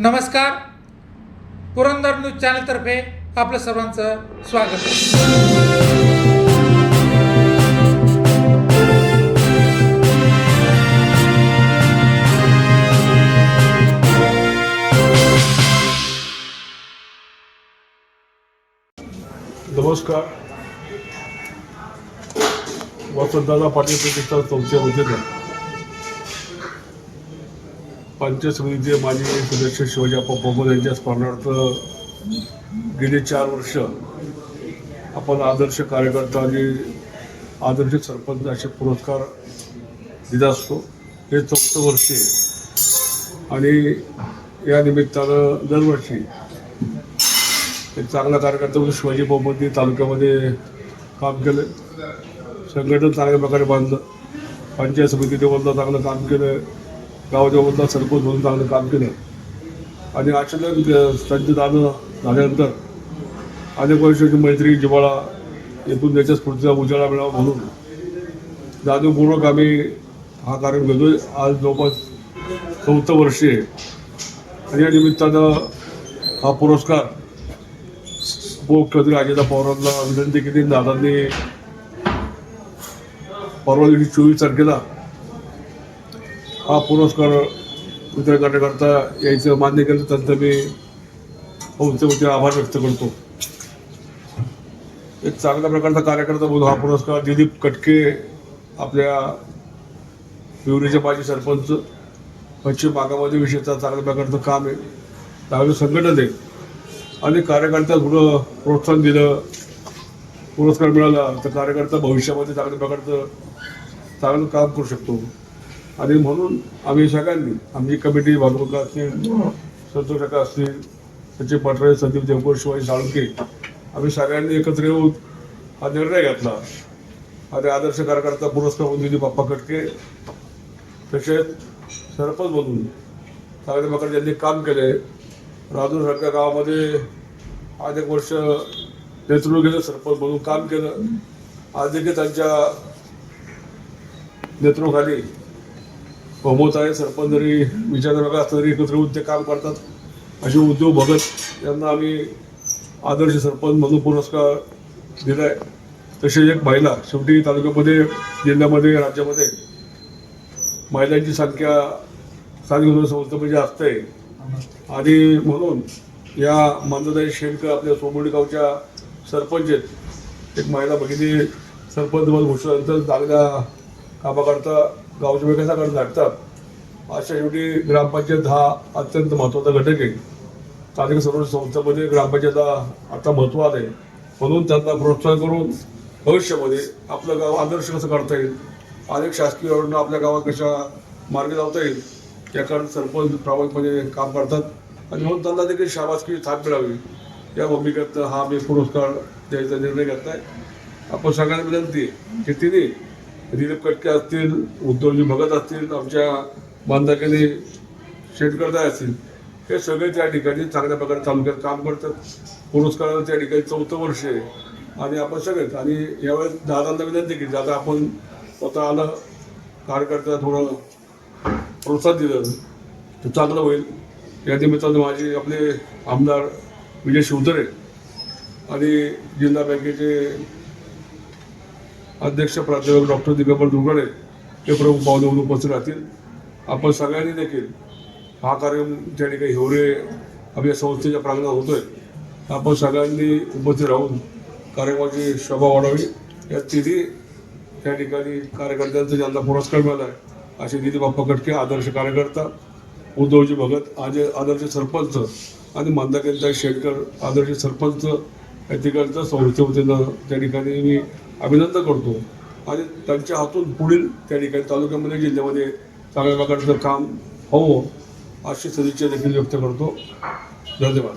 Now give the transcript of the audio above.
नमस्कार. पुरंदर न्यूज चॅनलतर्फे आपलं सर्वांचं स्वागत. नमस्कार. वसंतदादा पाटील प्रतिष्ठान संस्थेमध्ये पंचायत समितीचे माजी सदस्य शिवजाप्पा पोपट यांच्या स्मरणार्थ गेली चार वर्ष आपण आदर्श कार्यकर्ता आणि आदर्श सरपंच असे पुरस्कार दिला असतो. हे चौथं वर्ष आहे. आणि या निमित्तानं दरवर्षी एक चांगला कार्यकर्ता म्हणून शिवाजी पोपटी तालुक्यामध्ये काम केलं. संघटन चांगल्या प्रकारे बांधलं. पंचायत समितीने बोलता चांगलं काम केलं. गावाच्या सरपंच म्हणून चांगलं काम केलं. आणि अचानक त्यांचे संजय दादा झाल्यानंतर अनेक वर्षाची मैत्री जिवाळा येथून त्याच्या स्फूर्तीचा उजाळा मिळावा म्हणून जाणीवपूर्वक आम्ही हा कार्यक्रम घेतोय. आज जवळपास चौथं वर्ष आहे. आणि या निमित्तानं हा पुरस्कार मुख्यमंत्री अजिता पवारांना. विनंती केली दादांनी परवा दिवशी चोवीस तारखेला हा पुरस्कार वितरण करण्याकरता यायचं मान्य केलं त्यांचं मी संस्थेवरती आभार व्यक्त करतो. एक चांगल्या प्रकारचा कार्यकर्ता म्हणून हा पुरस्कार दिलीप कटके आपल्या पिवरीचे माजी सरपंच पश्चिम भागामध्ये विशेषतः चांगल्या प्रकारचं काम आहे. चांगलं संघटन आहे आणि कार्यकर्त्या थोडं प्रोत्साहन दिलं पुरस्कार मिळाला तर कार्यकर्ता भविष्यामध्ये चांगल्या प्रकारचं चांगलं काम करू शकतो. आणि म्हणून आम्ही सगळ्यांनी आमची कमिटी भागवत असतील संतोष काका असतील सचिव पटरे संदीप देवकर शिवाजी साळुंके आम्ही सगळ्यांनी एकत्र येऊन हा निर्णय घेतला. आणि आदर्श कार्यकर्ता पुरस्कार म्हणून दिली बाप्पा कटके तसेच सरपंच म्हणून चांगल्या प्रकारे यांनी काम केले. राजूरसारख्या गावामध्ये अनेक वर्ष नेतृत्व केलं सरपंच म्हणून काम केलं. आज देखील त्यांच्या नेतृत्वाखाली आहे सरपंच जरी विचार वेगळा तरी एकत्र येऊन ते काम करतात. असे उद्योग भगत यांना आम्ही आदर्श सरपंच म्हणून पुरस्कार दिला आहे तसेच एक महिला शेवटी तालुक्यामध्ये जिल्ह्यामध्ये राज्यामध्ये महिलांची संख्या स्थानिक स्वराज्य म्हणजे जास्त आहे. आणि म्हणून या मंदताई शेणकर आपल्या सोमोडी गावच्या सरपंच आहेत. एक महिला भगिनी सरपंच म्हणून घोषणानंतर चांगल्या कामाकरता गावच्या विकासाकडे लागतात अशा शेवटी ग्रामपंचायत हा अत्यंत महत्त्वाचा घटक आहे. स्थानिक सर्व ग्रामपंचायत हा आता महत्त्व आलं आहे म्हणून त्यांना प्रोत्साहन करून भविष्यामध्ये आपलं गाव आदर्श कसं करता येईल? अनेक शासकीय योजना आपल्या गावात कशा मार्गे लावता येईल? याकडे सरपंच प्रामाणिकपणे काम करतात. आणि म्हणून त्यांना देखील शाबासकी थाप मिळावी. या भूमिकेत हा मी पुरस्कार द्यायचा निर्णय घेतलाय. आपण सगळ्यांना विनंती आहे की तिने दिलीप कटके असतील उद्धवजी भगत असतील आमच्या बांधकाने शेतकर्ता असतील हे सगळे त्या ठिकाणी चांगल्या प्रकारे तालुक्यात काम करतात. पुरस्काराला त्या ठिकाणी चौथं वर्ष आहे. आणि आपण सगळेच आणि यावेळेस दादांना विनंती केली दादा आपण स्वतः आलं कार्यकर्त्याला थोडं प्रोत्साहन दिलं तर चांगलं होईल. या निमित्तानं माझे आपले आमदार विजय शिवतरे आणि जिल्हा बँकेचे अध्यक्ष प्राध्यापक डॉक्टर दिगंबर दुर्गडे हे प्रमुख पाहुणे म्हणून उपस्थित राहतील. आपण सगळ्यांनी देखील हा कार्यक्रम त्या ठिकाणी हिवरे आपल्या संस्थेच्या प्रांगणात होतोय आपण सगळ्यांनी उपस्थित राहून कार्यक्रमाची शोभा वाढावी. या तिन्ही त्या ठिकाणी कार्यकर्त्यांचा ज्यांना पुरस्कार मिळाला आहे असे निधी बाप्पा कटके आदर्श कार्यकर्ता उद्धवजी भगत आज आदर्श सरपंच आणि मंदाकेंचा शेटकर आदर्श सरपंच तिकडचं ठिकाणचं त्या ठिकाणी मी अभिनंदन करतो. आणि त्यांच्या हातून पुढील त्या ठिकाणी तालुक्यामध्ये जिल्ह्यामध्ये चांगल्या प्रकारचं काम हवं अशी सदिच्छा देखील व्यक्त करतो. धन्यवाद.